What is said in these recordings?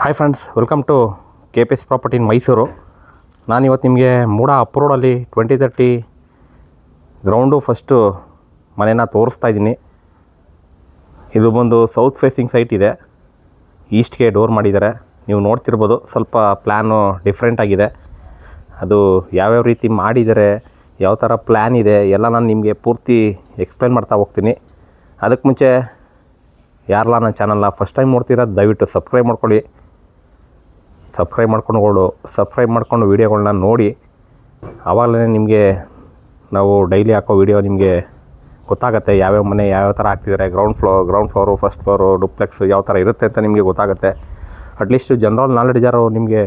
Hi friends welcome to K P S property in Mysore ನಾನು ಇವತ್ತು ನಿಮಗೆ ಮೂಡ ಅಪ್ರೋಡಲ್ಲಿ ಟ್ವೆಂಟಿ ತರ್ಟಿ ಗ್ರೌಂಡು ಫಸ್ಟು ಮನೇನ ತೋರಿಸ್ತಾ ಇದ್ದೀನಿ. ಇದು ಬಂದು ಸೌತ್ ಫೇಸಿಂಗ್ ಸೈಟ್ ಇದೆ. ಈಸ್ಟ್ಗೆ ಡೋರ್ ಮಾಡಿದ್ದಾರೆ. ನೀವು ನೋಡ್ತಿರ್ಬೋದು ಸ್ವಲ್ಪ ಪ್ಲ್ಯಾನು ಡಿಫ್ರೆಂಟ್ ಆಗಿದೆ. ಅದು ಯಾವ್ಯಾವ ರೀತಿ ಮಾಡಿದ್ದಾರೆ, ಯಾವ ಥರ ಪ್ಲ್ಯಾನ್ ಇದೆ, ಎಲ್ಲ ನಾನು ನಿಮಗೆ ಪೂರ್ತಿ ಎಕ್ಸ್ಪ್ಲೈನ್ ಮಾಡ್ತಾ ಹೋಗ್ತೀನಿ. ಅದಕ್ಕೆ ಮುಂಚೆ ಯಾರಲ್ಲ ನನ್ನ ಚಾನಲ್ನ ಫಸ್ಟ್ ಟೈಮ್ ನೋಡ್ತೀರಾ, ದಯವಿಟ್ಟು ಸಬ್ಸ್ಕ್ರೈಬ್ ಮಾಡ್ಕೊಳ್ಳಿ. ಸಬ್ಸ್ಕ್ರೈಬ್ ಮಾಡ್ಕೊಂಡುಗಳು ಸಬ್ಸ್ಕ್ರೈಬ್ ಮಾಡ್ಕೊಂಡು ವೀಡಿಯೋಗಳನ್ನ ನೋಡಿ. ಆವಾಗಲೇ ನಿಮಗೆ ನಾವು ಡೈಲಿ ಹಾಕೋ ವೀಡಿಯೋ ನಿಮಗೆ ಗೊತ್ತಾಗುತ್ತೆ, ಯಾವ್ಯಾವ ಮನೆ ಯಾವ್ಯಾವ ಥರ ಹಾಕ್ತಿದ್ದಾರೆ ground floor ground floor first floor duplex ಯಾವ ಥರ ಇರುತ್ತೆ ಅಂತ ನಿಮಗೆ ಗೊತ್ತಾಗುತ್ತೆ. ಅಟ್ಲೀಸ್ಟ್ ಜನರಲ್ ನಾಲೆಡ್ಜ್ ಯಾರೋ ನಿಮಗೆ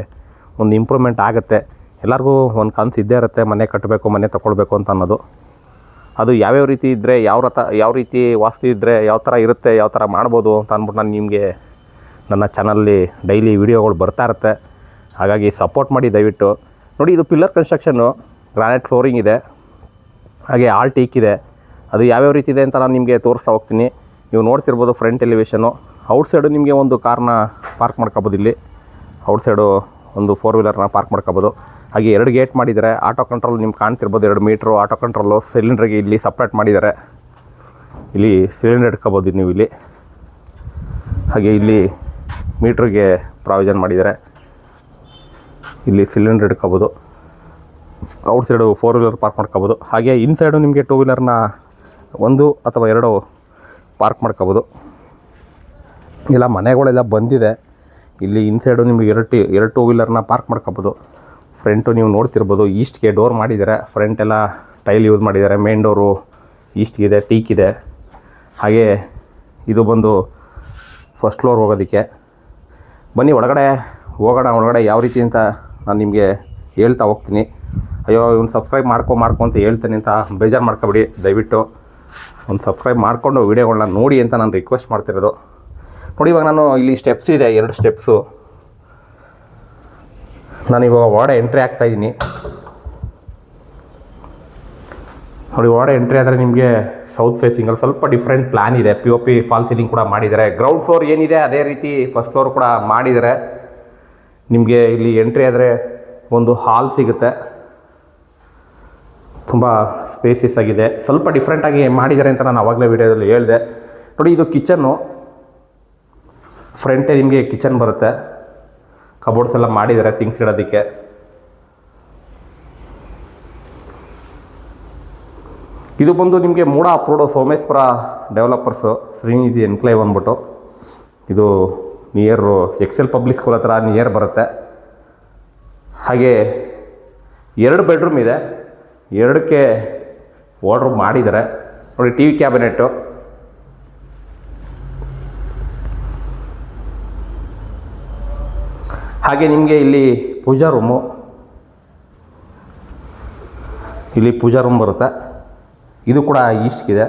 ಒಂದು ಇಂಪ್ರೂವ್ಮೆಂಟ್ ಆಗುತ್ತೆ. ಎಲ್ಲರಿಗೂ ಒಂದು ಕನಸು ಇದ್ದೇ ಇರುತ್ತೆ, ಮನೆ ಕಟ್ಟಬೇಕು ಮನೆ ತೊಗೊಳ್ಬೇಕು ಅಂತ ಅನ್ನೋದು. ಅದು ಯಾವ್ಯಾವ ರೀತಿ ಇದ್ದರೆ ಯಾವ ರಥ, ಯಾವ ರೀತಿ ವಾಸ್ತು ಇದ್ದರೆ ಯಾವ ಥರ ಇರುತ್ತೆ, ಯಾವ ಥರ ಮಾಡ್ಬೋದು ಅಂತ ಅಂದ್ಬಿಟ್ಟು ನಾನು ನಿಮಗೆ ನನ್ನ ಚಾನಲ್ಲಿ ಡೈಲಿ ವೀಡಿಯೋಗಳು ಬರ್ತಾ ಇರುತ್ತೆ. ಹಾಗಾಗಿ ಸಪೋರ್ಟ್ ಮಾಡಿ ದಯವಿಟ್ಟು. ನೋಡಿ, ಇದು ಪಿಲ್ಲರ್ ಕನ್ಸ್ಟ್ರಕ್ಷನ್ನು ಗ್ರಾನೈಟ್ ಫ್ಲೋರಿಂಗ್ ಇದೆ. ಹಾಗೆ ಆಲ್ ಟೀಕ್ ಇದೆ. ಅದು ಯಾವ್ಯಾವ ರೀತಿ ಇದೆ ಅಂತ ನಾನು ನಿಮಗೆ ತೋರಿಸ್ತಾ ಹೋಗ್ತೀನಿ. ನೀವು ನೋಡ್ತಿರ್ಬೋದು ಫ್ರಂಟ್ ಎಲಿವೇಶನು ಔಟ್ ಸೈಡು ನಿಮಗೆ ಒಂದು ಕಾರ್ನ ಪಾರ್ಕ್ ಮಾಡ್ಕೋಬೋದು ಇಲ್ಲಿ. ಔಟ್ ಸೈಡು ಒಂದು ಫೋರ್ ವೀಲರ್ನ ಪಾರ್ಕ್ ಮಾಡ್ಕೋಬೋದು. ಹಾಗೆ ಎರಡು ಗೇಟ್ ಮಾಡಿದ್ದಾರೆ. ಆಟೋ ಕಂಟ್ರೋಲ್ ನಿಮ್ಗೆ ಕಾಣ್ತಿರ್ಬೋದು. ಎರಡು ಮೀಟ್ರು ಆಟೋ ಕಂಟ್ರೋಲು ಸಿಲಿಂಡ್ರಿಗೆ ಇಲ್ಲಿ ಸಪ್ರೇಟ್ ಮಾಡಿದ್ದಾರೆ. ಇಲ್ಲಿ ಸಿಲಿಂಡರ್ ಇಟ್ಕೋಬೋದು ನೀವು ಇಲ್ಲಿ. ಹಾಗೆ ಇಲ್ಲಿ ಮೀಟ್ರಿಗೆ ಪ್ರಾವಿಷನ್ ಮಾಡಿದ್ದಾರೆ. ಇಲ್ಲಿ ಸಿಲಿಂಡರ್ ಇಟ್ಕೋಬೋದು outside four wheeler park ಮಾಡ್ಕೋಬೋದು. ಹಾಗೆ ಇನ್ ಸೈಡು ನಿಮಗೆ ಟೂ ವೀಲರ್ನ ಒಂದು ಅಥವಾ ಎರಡು ಪಾರ್ಕ್ ಮಾಡ್ಕೋಬೋದು. ಇಲ್ಲ, ಮನೆಗಳೆಲ್ಲ ಬಂದಿದೆ. ಇಲ್ಲಿ ಇನ್ ಸೈಡು ನಿಮಗೆ ಎರಡು ಟಿ, ಎರಡು ಟೂ ವೀಲರ್ನ ಪಾರ್ಕ್ ಮಾಡ್ಕೋಬೋದು. ಫ್ರಂಟು ನೀವು ನೋಡ್ತಿರ್ಬೋದು ಈಸ್ಟ್ಗೆ ಡೋರ್ ಮಾಡಿದ್ದಾರೆ. ಫ್ರಂಟ್ ಎಲ್ಲ ಟೈಲ್ ಯೂಸ್ ಮಾಡಿದ್ದಾರೆ. ಮೇನ್ ಡೋರು ಈಸ್ಟ್ಗಿದೆ ಟೀಕಿದೆ ಹಾಗೆ ಇದು ಬಂದು ಫಸ್ಟ್ ಫ್ಲೋರ್ ಹೋಗೋದಕ್ಕೆ. ಬನ್ನಿ ಒಳಗಡೆ, ಹೋಗೋಣ ಒಳಗಡೆ ಯಾವ ರೀತಿ ಅಂತ ನಾನು ನಿಮಗೆ ಹೇಳ್ತಾ ಹೋಗ್ತೀನಿ. ಅಯ್ಯೋ, ಇವ್ನು ಸಬ್ಸ್ಕ್ರೈಬ್ ಮಾಡ್ಕೊ ಮಾಡ್ಕೊ ಅಂತ ಹೇಳ್ತೇನೆ ಅಂತ ಬೇಜಾರು ಮಾಡ್ಕೊಬಿಡಿ. ದಯವಿಟ್ಟು ಒಂದು ಸಬ್ಸ್ಕ್ರೈಬ್ ಮಾಡಿಕೊಂಡು ವೀಡಿಯೋಗಳನ್ನ ನೋಡಿ ಅಂತ ನಾನು ರಿಕ್ವೆಸ್ಟ್ ಮಾಡ್ತಿರೋದು. ನೋಡಿ, ಇವಾಗ ನಾನು ಇಲ್ಲಿ ಸ್ಟೆಪ್ಸ್ ಇದೆ, ಎರಡು ಸ್ಟೆಪ್ಸು ನಾನು ಇವಾಗ ವಾರ್ಡ ಎಂಟ್ರಿ ಆಗ್ತಾ ಇದ್ದೀನಿ. ನೋಡಿ ವಾರ್ಡ ಎಂಟ್ರಿ ಆದರೆ ನಿಮಗೆ ಸೌತ್ ಫೇಸಿಂಗಲ್ಲಿ ಸ್ವಲ್ಪ ಡಿಫ್ರೆಂಟ್ ಪ್ಲ್ಯಾನ್ ಇದೆ. P O P false ceiling ಕೂಡ ಮಾಡಿದ್ದಾರೆ. ಗ್ರೌಂಡ್ ಫ್ಲೋರ್ ಏನಿದೆ ಅದೇ ರೀತಿ ಫಸ್ಟ್ ಫ್ಲೋರ್ ಕೂಡ ಮಾಡಿದ್ದಾರೆ. ನಿಮಗೆ ಇಲ್ಲಿ ಎಂಟ್ರಿ ಆದರೆ ಒಂದು ಹಾಲ್ ಸಿಗುತ್ತೆ. ತುಂಬ ಸ್ಪೇಸಿಸ್ ಆಗಿದೆ. ಸ್ವಲ್ಪ ಡಿಫ್ರೆಂಟಾಗಿ ಮಾಡಿದ್ದಾರೆ ಅಂತ ನಾನು ಆವಾಗಲೇ ವಿಡಿಯೋದಲ್ಲಿ ಹೇಳಿದೆ. ನೋಡಿ, ಇದು ಕಿಚನ್ನು ಫ್ರಂಟೇ ನಿಮಗೆ ಕಿಚನ್ ಬರುತ್ತೆ. ಕಬೋರ್ಡ್ಸ್ ಎಲ್ಲ ಮಾಡಿದ್ದಾರೆ ಥಿಂಗ್ಸ್ ಇಡೋದಕ್ಕೆ. ಇದು ಬಂದು ನಿಮಗೆ ಮೂಡ ಅಪ್ರೋಡು ಸೋಮೇಶ್ವರ ಡೆವಲಪರ್ಸು ಶ್ರೀನಿಧಿ ಎನ್ಕ್ಲೇವ್ ಅಂದ್ಬಿಟ್ಟು. ಇದು ನಿಯರು ಎಕ್ಸೆಲ್ ಪಬ್ಲಿಕ್ ಸ್ಕೂಲ್ ಹತ್ರ ನಿಯರ್ ಬರುತ್ತೆ. ಹಾಗೆ ಎರಡು ಬೆಡ್ರೂಮ್ ಇದೆ. ಎರಡಕ್ಕೆ ವಾರ್ಡ್ರೂಮ್ ಮಾಡಿದ್ದಾರೆ. ನೋಡಿ ಟಿ ವಿ ಕ್ಯಾಬಿನೆಟ್ಟು ಹಾಗೆ ನಿಮಗೆ ಇಲ್ಲಿ ಪೂಜಾ ರೂಮು ಇಲ್ಲಿ ಪೂಜಾ ರೂಮ್ ಬರುತ್ತೆ. ಇದು ಕೂಡ ಈಸ್ಟ್ಗಿದೆ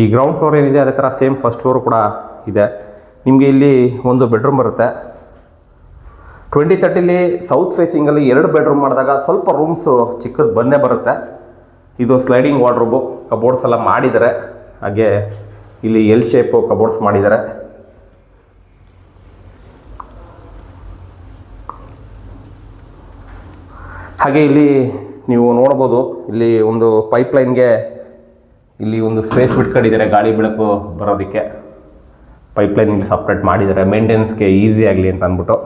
ಈ ಗ್ರೌಂಡ್ ಫ್ಲೋರ್ ಏನಿದೆ, ಅದೇ ಥರ ಸೇಮ್ ಫಸ್ಟ್ ಫ್ಲೋರ್ ಕೂಡ ಇದೆ. ನಿಮಗೆ ಇಲ್ಲಿ ಒಂದು ಬೆಡ್ರೂಮ್ ಬರುತ್ತೆ. ಟ್ವೆಂಟಿ ತರ್ಟಿಲಿ ಸೌತ್ ಫೇಸಿಂಗಲ್ಲಿ ಎರಡು ಬೆಡ್ರೂಮ್ ಮಾಡಿದಾಗ ಸ್ವಲ್ಪ ರೂಮ್ಸು ಚಿಕ್ಕದು ಬಂದೇ ಬರುತ್ತೆ. ಇದು ಸ್ಲೈಡಿಂಗ್ ವಾರ್ಡ್ರೋಬು ಕಬೋರ್ಡ್ಸ್ ಎಲ್ಲ ಮಾಡಿದ್ದಾರೆ. ಹಾಗೆ ಇಲ್ಲಿ ಎಲ್ ಶೇಪು ಕಬೋರ್ಡ್ಸ್ ಮಾಡಿದ್ದಾರೆ. ಹಾಗೆ ಇಲ್ಲಿ ನೀವು ನೋಡ್ಬೋದು, ಇಲ್ಲಿ ಒಂದು ಪೈಪ್ಲೈನ್ಗೆ ಇಲ್ಲಿ ಒಂದು ಸ್ಪೇಸ್ ಬಿಟ್ಕೊಂಡಿದ್ದಾರೆ, ಗಾಳಿ ಬೆಳಕು ಬರೋದಕ್ಕೆ. ಪೈಪ್ಲೈನ್ ಇಲ್ಲಿ ಸಪ್ರೇಟ್ ಮಾಡಿದ್ದಾರೆ. ಮೇಂಟೆನೆನ್ಸ್ಗೆ ಈಸಿ ಆಗಲಿ ಅಂತ ಅಂದ್ಬಿಟ್ಟು.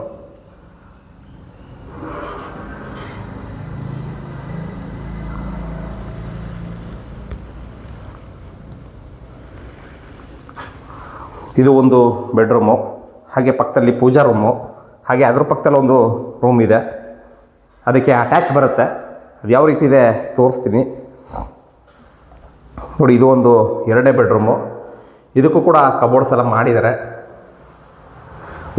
ಇದು ಒಂದು ಬೆಡ್ರೂಮು ಹಾಗೆ ಪಕ್ಕದಲ್ಲಿ ಪೂಜಾ ರೂಮು ಹಾಗೆ ಅದ್ರ ಪಕ್ಕದಲ್ಲಿ ಒಂದು ರೂಮ್ ಇದೆ. ಅದಕ್ಕೆ ಅಟ್ಯಾಚ್ ಬರುತ್ತೆ. ಅದು ಯಾವ ರೀತಿ ಇದೆ ತೋರಿಸ್ತೀನಿ. ನೋಡಿ, ಇದು ಒಂದು ಎರಡನೇ ಬೆಡ್ರೂಮು. ಇದಕ್ಕೂ ಕೂಡ ಕಬೋರ್ಡ್ಸ್ ಎಲ್ಲ ಮಾಡಿದ್ದಾರೆ.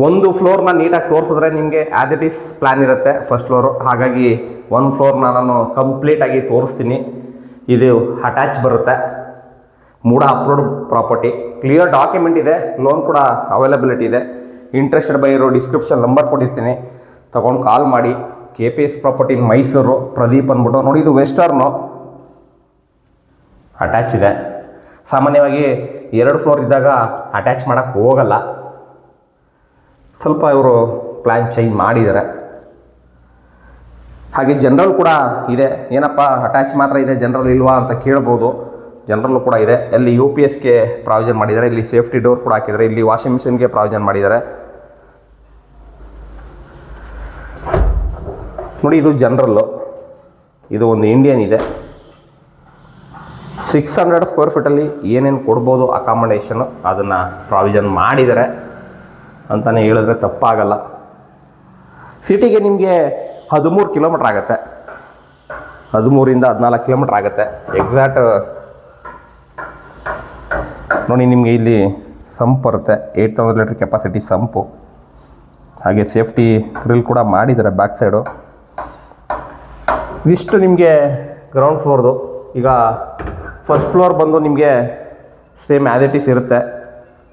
ಒಂದು ಫ್ಲೋರ್ನ ನೀಟಾಗಿ ತೋರಿಸಿದ್ರೆ ನಿಮಗೆ ಆ್ಯಸ್ ಇಟ್ ಈಸ್ ಪ್ಲ್ಯಾನ್ ಇರುತ್ತೆ. ಫಸ್ಟ್ ಫ್ಲೋರು ಹಾಗಾಗಿ ಒಂದು ಫ್ಲೋರ್ನ ನಾನು ಕಂಪ್ಲೀಟಾಗಿ ತೋರಿಸ್ತೀನಿ. ಇದು ಅಟ್ಯಾಚ್ ಬರುತ್ತೆ. MUDA approved property clear document ಇದೆ. ಲೋನ್ ಕೂಡ ಅವೈಲಬಿಲಿಟಿ ಇದೆ. ಇಂಟ್ರೆಸ್ಟೆಡ್ ಬೈ ಇರೋ ಡಿಸ್ಕ್ರಿಪ್ಷನ್ ನಂಬರ್ ಕೊಟ್ಟಿರ್ತೀನಿ. ತೊಗೊಂಡು ಕಾಲ್ ಮಾಡಿ. K P S property Mysore Pradeep ಅಂದ್ಬಿಟ್ಟು. ನೋಡಿ, ಇದು ವೆಸ್ಟರ್ನು ಅಟ್ಯಾಚ್ ಇದೆ. ಸಾಮಾನ್ಯವಾಗಿ ಎರಡು ಫ್ಲೋರ್ ಇದ್ದಾಗ ಅಟ್ಯಾಚ್ ಮಾಡೋಕ್ಕೆ ಹೋಗಲ್ಲ. ಸ್ವಲ್ಪ ಇವರು ಪ್ಲ್ಯಾನ್ ಚೇಂಜ್ ಮಾಡಿದ್ದಾರೆ. ಹಾಗೆ ಜನರಲ್ ಕೂಡ ಇದೆ. ಏನಪ್ಪ ಅಟ್ಯಾಚ್ ಮಾತ್ರ ಇದೆ ಜನರಲ್ ಇಲ್ವಾ ಅಂತ ಕೇಳ್ಬೋದು. ಜನರಲ್ಲು ಕೂಡ ಇದೆ. ಅಲ್ಲಿ ಯು ಪಿ ಎಸ್ಗೆ ಪ್ರಾವಿಷನ್ ಮಾಡಿದ್ದಾರೆ. ಇಲ್ಲಿ ಸೇಫ್ಟಿ ಡೋರ್ ಕೂಡ ಹಾಕಿದ್ದಾರೆ. ಇಲ್ಲಿ ವಾಷಿಂಗ್ ಮಿಷಿನ್ಗೆ ಪ್ರಾವಿಷನ್ ಮಾಡಿದ್ದಾರೆ. ನೋಡಿ, ಇದು ಜನರಲ್ಲು ಇದು ಒಂದು ಇಂಡಿಯನ್ ಇದೆ. ಸಿಕ್ಸ್ ಹಂಡ್ರೆಡ್ ಸ್ಕ್ವೇರ್ ಫೀಟಲ್ಲಿ ಏನೇನು ಕೊಡ್ಬೋದು ಅಕಾಮಡೇಷನು ಅದನ್ನು ಪ್ರಾವಿಷನ್ ಮಾಡಿದರೆ ಅಂತಲೇ ಹೇಳಿದ್ರೆ ತಪ್ಪಾಗಲ್ಲ. ಸಿಟಿಗೆ ನಿಮಗೆ ಹದಿಮೂರು ಕಿಲೋಮೀಟ್ರ್ ಆಗುತ್ತೆ. ಹದಿಮೂರಿಂದ ಹದಿನಾಲ್ಕು ಕಿಲೋಮೀಟ್ರ್ ಆಗುತ್ತೆ. ಎಕ್ಸಾಕ್ಟ್ ನೋಡಿ, ನಿಮಗೆ ಇಲ್ಲಿ ಸಂಪ್ ಬರುತ್ತೆ. Eight thousand litre capacity sump. ಹಾಗೆ ಸೇಫ್ಟಿ ಗ್ರಿಲ್ ಕೂಡ ಮಾಡಿದ್ದಾರೆ ಬ್ಯಾಕ್ ಸೈಡು ಇದಿಷ್ಟು ನಿಮಗೆ ಗ್ರೌಂಡ್ ಫ್ಲೋರ್ದು ಈಗ ಫಸ್ಟ್ ಫ್ಲೋರ್ ಬಂದು ನಿಮಗೆ ಸೇಮ್ ಆ್ಯಸ್ ಇಟ್ ಈಸ್ ಇರುತ್ತೆ.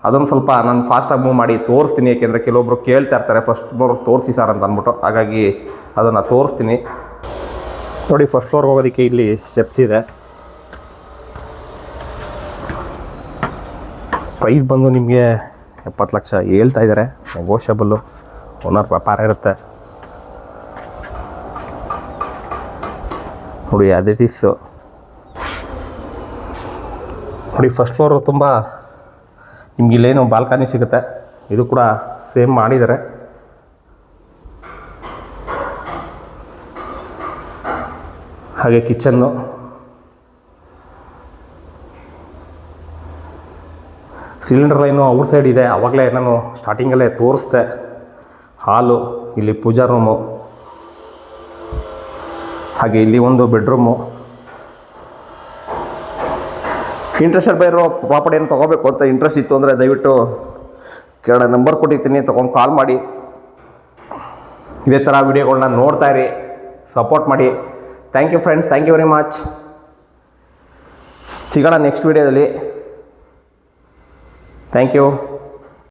ಅದೊಂದು ಸ್ವಲ್ಪ ನಾನು ಫಾಸ್ಟಾಗಿ ಮೂವ್ ಮಾಡಿ ತೋರಿಸ್ತೀನಿ ಏಕೆಂದರೆ ಕೆಲವೊಬ್ಬರು ಕೇಳ್ತಾ ಇರ್ತಾರೆ ಫಸ್ಟ್ ಫ್ಲೋರ್ ತೋರಿಸಿ ಸರ್ ಅಂತ ಅಂದ್ಬಿಟ್ಟು. ಹಾಗಾಗಿ ಅದನ್ನು ತೋರಿಸ್ತೀನಿ. ನೋಡಿ ಫಸ್ಟ್ ಫ್ಲೋರ್ಗೆ ಹೋಗೋದಕ್ಕೆ ಇಲ್ಲಿ ಸ್ಟೆಪ್ಸ್ ಇದೆ. ಪ್ರೈಸ್ ಬಂದು ನಿಮಗೆ ಎಪ್ಪತ್ತು ಲಕ್ಷ ಹೇಳ್ತಾ ಇದ್ದಾರೆ ನೆಗೋಷಿಯಬಲ್ಲು ಓನರ್ ವ್ಯಾಪಾರ ಇರುತ್ತೆ. ನೋಡಿ ಅದ್ ಇಟ್ ಈಸ್ ನೋಡಿ ಫಸ್ಟ್ ಫ್ಲೋರು ತುಂಬ ನಿಮ್ಗೆ ಇಲ್ಲೇನು ಬಾಲ್ಕನಿ ಸಿಗುತ್ತೆ. ಇದು ಕೂಡ ಸೇಮ್ ಮಾಡಿದ್ದಾರೆ. ಹಾಗೆ kitchen cylinder line outside ಇದೆ. ಆವಾಗಲೇ ನಾನು ಸ್ಟಾರ್ಟಿಂಗಲ್ಲೇ ತೋರಿಸ್ದೆ. ಹಾಲು ಇಲ್ಲಿ ಪೂಜಾ ರೂಮು ಹಾಗೆ ಇಲ್ಲಿ ಒಂದು ಬೆಡ್ರೂಮು ಇಂಟ್ರೆಸ್ಟೆಡ್ ಬೈರೋ ಏನು ತೊಗೋಬೇಕು ಅಂತ ಇಂಟ್ರೆಸ್ಟ್ ಇತ್ತು ಅಂದರೆ ದಯವಿಟ್ಟು ಕೆಳ ನಂಬರ್ ಕೊಟ್ಟಿರ್ತೀನಿ, ತೊಗೊಂಡು ಕಾಲ್ ಮಾಡಿ. ಇದೇ ಥರ ವೀಡಿಯೋಗಳನ್ನ ನೋಡ್ತಾ ಇರಿ ಸಪೋರ್ಟ್ ಮಾಡಿ. Thank you friends thank you very much ಸಿಗೋಣ ನೆಕ್ಸ್ಟ್ ವೀಡಿಯೋದಲ್ಲಿ ಥ್ಯಾಂಕ್ ಯು